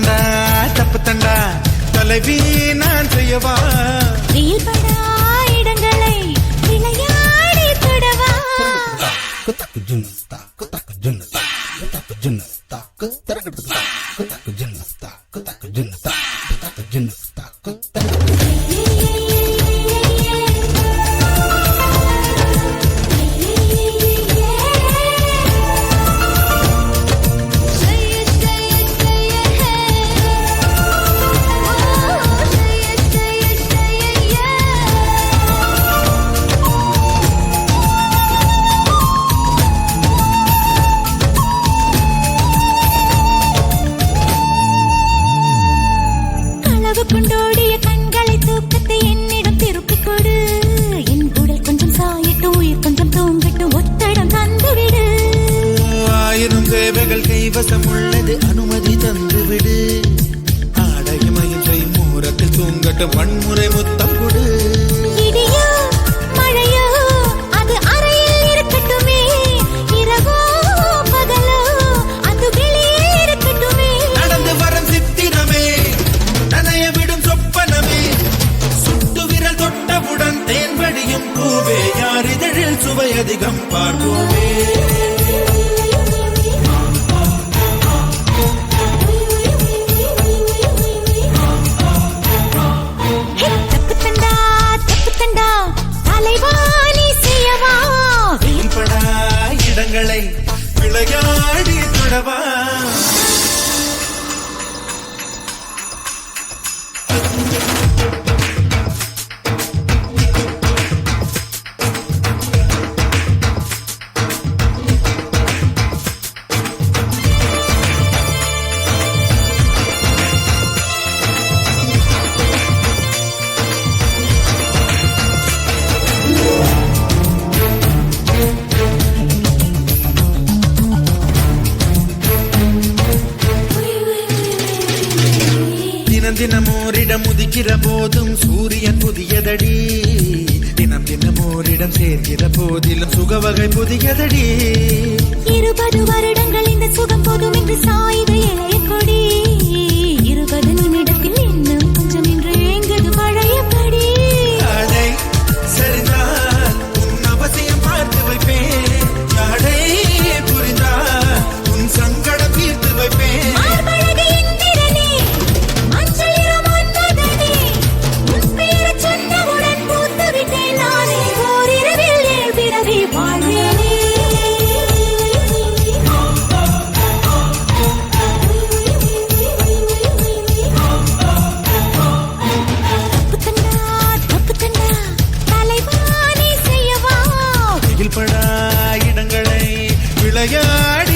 தண்டா தப்பு தண்டா தலைவி நான் செய்யவா இடங்களை விளையாடி தொடவா Kutaku junasta, kutaku junasta, kutaku junasta, kutaku kutaku junasta, kutaku junasta, kutaku junasta, kutaku சுட்டு விரல் தொட்டவுடன் தேன் வடியும் பூவே. யார் இதழில் சுவை அதிகம் பார்ப்போமே. தினமோரிடம் உதிக்கிற போதும் சூரியன் புதியதடி. தினம் தினமோரிடம் சேர்கிற போதிலும் சுகவகை புதியதடி. இருபது வருடங்கள் இந்த சுகம் போதும் என்று சாயுத வெயில் இடங்களை விளையாடி